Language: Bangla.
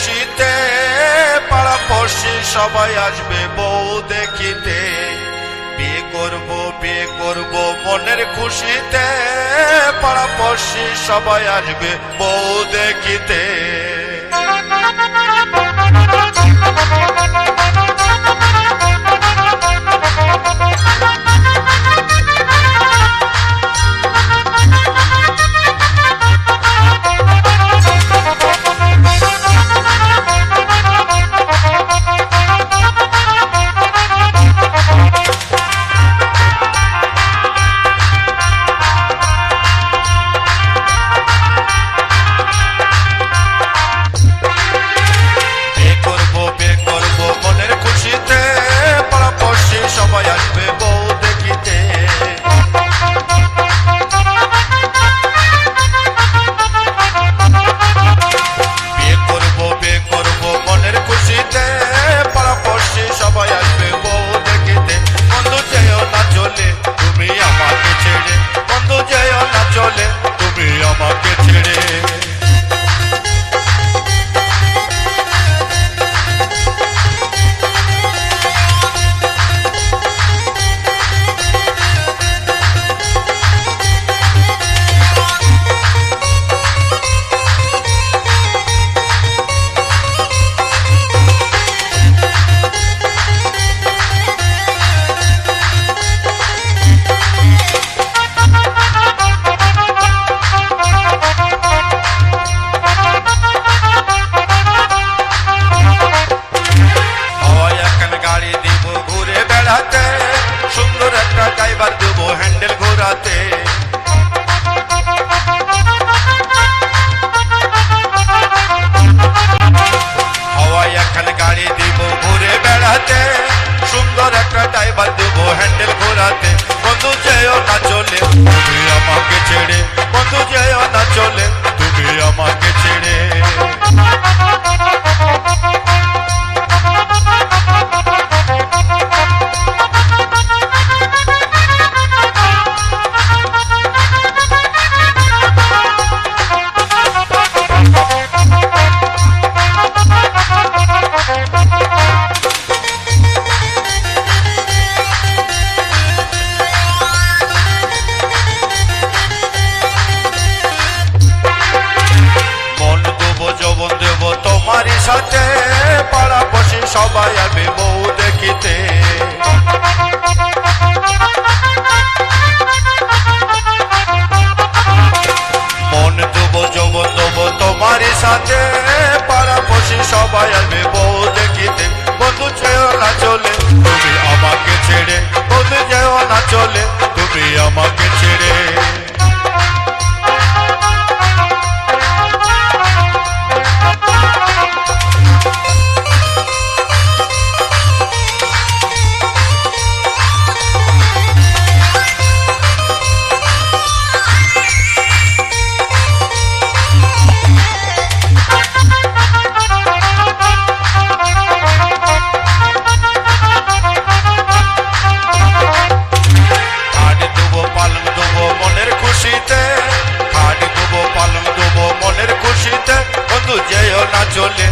খুশিতে পাড়া পড়শি সবাই আসবে বউ দেখিতে। বিয়ে করব বিয়ে করব মনের খুশিতে পাড়া পড়শি সবাই আসবে বউ দেখিতে। যাব হ্যান্ডেল ঘোরাতে বন্ধু যেও না চলে। তুমি আমাকে ছেড়ে বন্ধু যেও না চলে। যাবে আমাকে ছেড়ে। yo le